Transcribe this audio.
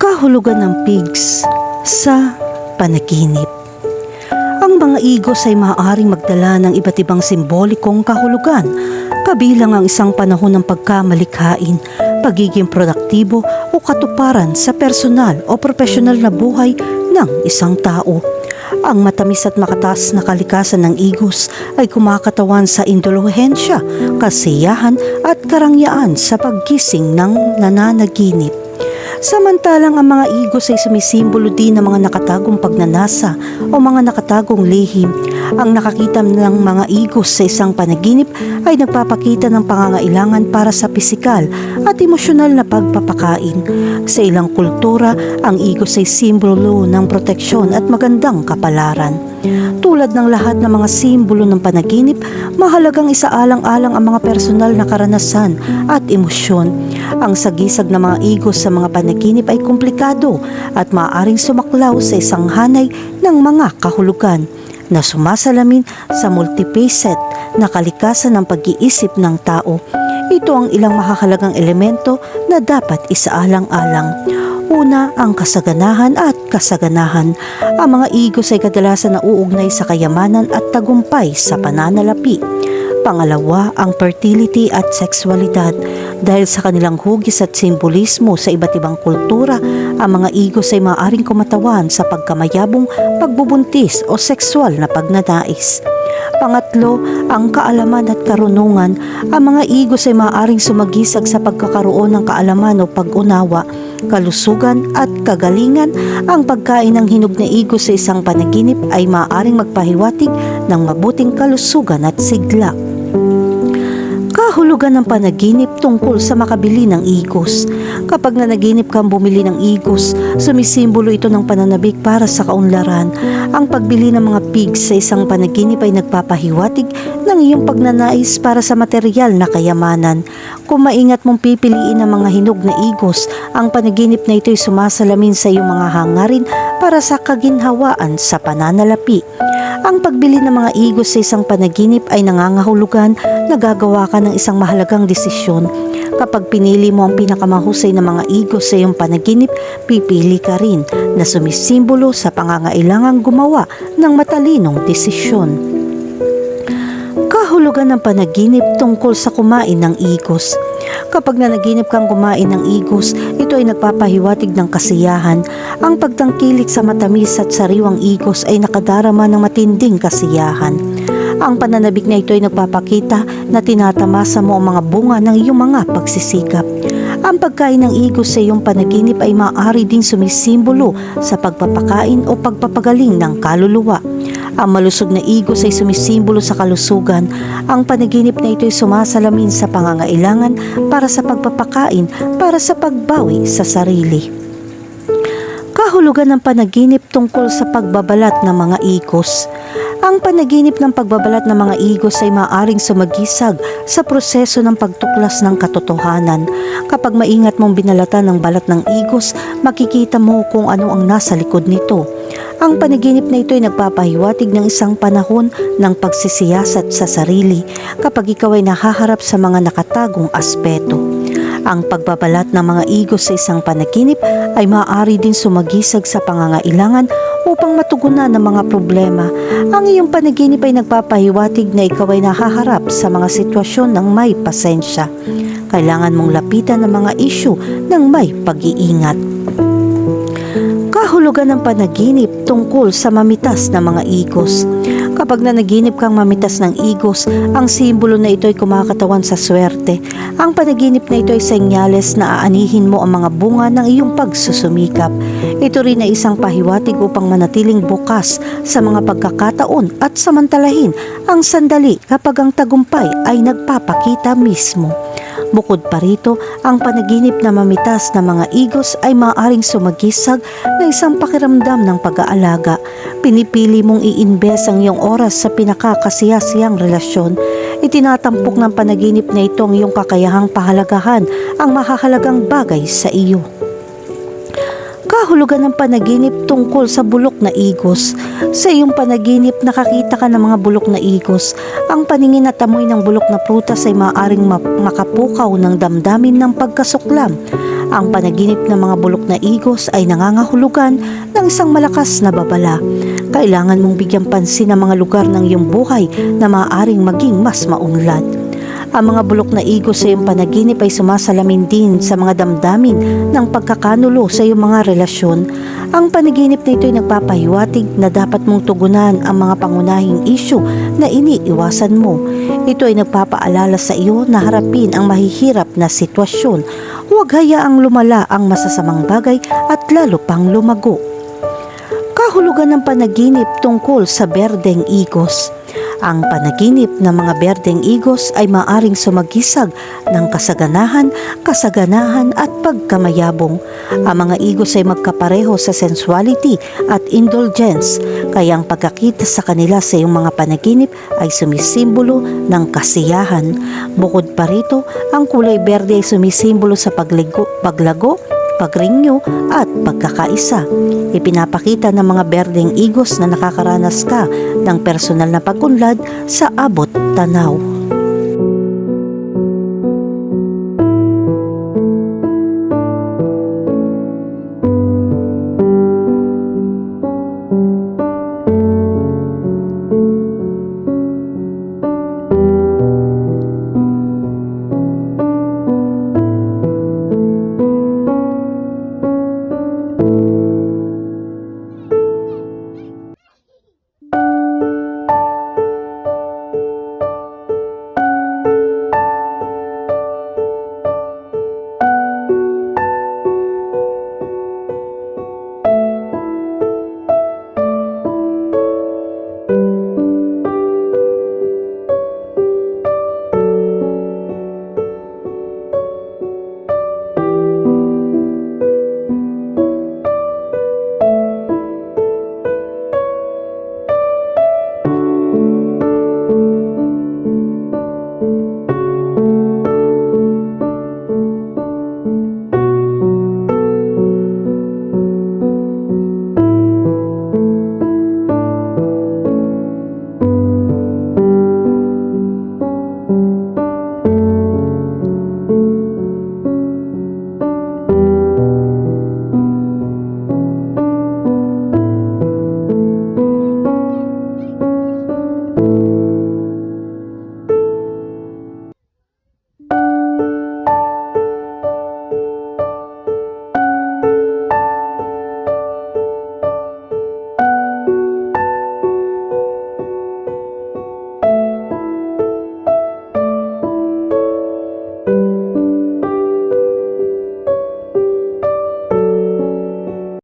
Kahulugan ng pigs sa panaginip. Ang mga igos ay maaaring magdala ng iba't ibang simbolikong kahulugan, kabilang ang isang panahon ng pagkamalikhain, pagiging produktibo o katuparan sa personal o profesional na buhay ng isang tao. Ang matamis at makataas na kalikasan ng igos ay kumakatawan sa indulhensya, kasiyahan at karangyaan sa paggising ng nananaginip. Samantalang ang mga igos ay sumisimbolo din ng mga nakatagong pagnanasa o mga nakatagong lihim. Ang nakakita ng mga igos sa isang panaginip ay nagpapakita ng pangangailangan para sa pisikal at emosyonal na pagpapakain. Sa ilang kultura, ang igos ay simbolo ng proteksyon at magandang kapalaran. Tulad ng lahat ng mga simbolo ng panaginip, mahalagang isaalang-alang ang mga personal na karanasan at emosyon. Ang sagisag ng mga igos sa mga panaginip ay komplikado at maaaring sumaklaw sa isang hanay ng mga kahulugan na sumasalamin sa multifaceted na kalikasan ng pag-iisip ng tao. Ito ang ilang makakalagang elemento na dapat isaalang-alang. Una, ang kasaganahan at kasaganahan. Ang mga igos ay kadalasan nauugnay sa kayamanan at tagumpay sa pananalapi. Pangalawa, ang fertility at sexualidad. Dahil sa kanilang hugis at simbolismo sa iba't ibang kultura, ang mga igos ay maaaring kumatawan sa pagkamayabong pagbubuntis o sexual na pagnanais. Pangatlo, ang kaalaman at karunungan. Ang mga igos ay maaaring sumagisag sa pagkakaroon ng kaalaman o pag-unawa, kalusugan at kagalingan. Ang pagkain ng hinog na igos sa isang panaginip ay maaaring magpahiwatig ng mabuting kalusugan at sigla. Kahulugan ng panaginip tungkol sa makabili ng igos. Kapag nanaginip kang bumili ng igos, sumisimbolo ito ng pananabik para sa kaunlaran. Ang pagbili ng mga pigs sa isang panaginip ay nagpapahiwatig ng iyong pagnanais para sa material na kayamanan. Kung maingat mong pipiliin ang mga hinog na igos, ang panaginip na ito ay sumasalamin sa iyong mga hangarin para sa kaginhawaan sa pananalapi. Ang pagbili ng mga igos sa isang panaginip ay nangangahulugan na gagawa ka ng isang mahalagang desisyon. Kapag pinili mo ang pinakamahusay na mga igos sa iyong panaginip, pipili ka rin na sumisimbolo sa pangangailangang gumawa ng matalinong desisyon. Kahulugan ng panaginip tungkol sa kumain ng igos. Kapag nanaginip kang kumain ng igos, ito ay nagpapahiwatig ng kasiyahan. Ang pagtangkilik sa matamis at sariwang igos ay nakadarama ng matinding kasiyahan. Ang pananabik na ito ay nagpapakita na tinatamasa mo ang mga bunga ng iyong mga pagsisikap. Ang pagkain ng igos sa iyong panaginip ay maaari ding sumisimbolo sa pagpapakain o pagpapagaling ng kaluluwa. Ang malusog na igos ay sumisimbolo sa kalusugan. Ang panaginip na ito ay sumasalamin sa pangangailangan para sa pagpapakain para sa pagbawi sa sarili. Kahulugan ng panaginip tungkol sa pagbabalat ng mga igos. Ang panaginip ng pagbabalat ng mga igos ay maaaring sumagisag sa proseso ng pagtuklas ng katotohanan. Kapag maingat mong binalatan ng balat ng igos, makikita mo kung ano ang nasa likod nito. Ang panaginip na ito ay nagpapahiwatig ng isang panahon ng pagsisiyasat sa sarili kapag ikaw ay nahaharap sa mga nakatagong aspeto. Ang pagbabalat ng mga igos sa isang panaginip ay maaari din sumagisag sa pangangailangan upang matugunan ng mga problema. Ang iyong panaginip ay nagpapahiwatig na ikaw ay nahaharap sa mga sitwasyon ng may pasensya. Kailangan mong lapitan ng mga isyu ng may pag-iingat. Kahulugan ng panaginip tungkol sa mamitas na mga igos. Kapag nanaginip kang mamitas ng igos, ang simbolo na ito ay kumakatawan sa swerte. Ang panaginip na ito ay senyales na aanihin mo ang mga bunga ng iyong pagsusumikap. Ito rin ay isang pahiwatig upang manatiling bukas sa mga pagkakataon at samantalahin ang sandali kapag ang tagumpay ay nagpapakita mismo. Bukod pa rito, ang panaginip na mamitas na mga igos ay maaaring sumagisag na isang pakiramdam ng pag-aalaga. Pinipili mong i-invest ang iyong oras sa pinakakasiyasiyang relasyon. Itinatampok ng panaginip na ito ang iyong kakayahang pahalagahan ang mahahalagang bagay sa iyo kahulugan ng panaginip tungkol sa bulok na igos. Sa iyong panaginip, nakakita ka ng mga bulok na igos. Ang paningin at amoy ng bulok na prutas ay maaaring ma- makapukaw ng damdamin ng pagkasuklam. Ang panaginip ng mga bulok na igos ay nangangahulugan ng isang malakas na babala. Kailangan mong bigyan pansin ang mga lugar ng iyong buhay na maaaring maging mas maunlad. Ang mga bulok na igos sa iyong panaginip ay sumasalamin din sa mga damdamin ng pagkakanulo sa iyong mga relasyon. Ang panaginip na ito ay nagpapahiwatig na dapat mong tugunan ang mga pangunahing isyu na iniiwasan mo. Ito ay nagpapaalala sa iyo na harapin ang mahihirap na sitwasyon. Huwag hayaang lumala ang masasamang bagay at lalo pang lumago. Kahulugan ng panaginip tungkol sa berdeng igos. Ang panaginip ng mga berdeng igos ay maaring sumagisag ng kasaganahan, kasaganahan at pagkamayabong. Ang mga igos ay magkapareho sa sensuality at indulgence, kaya ang pagkakita sa kanila sa iyong mga panaginip ay sumisimbolo ng kasiyahan. Bukod pa rito, ang kulay berde ay sumisimbolo sa pagligo, paglago, pagrinyo at pagkakaisa. Ipinapakita ng mga berdeng igos na nakakaranas ka ng personal na pag-unlad sa abot tanaw.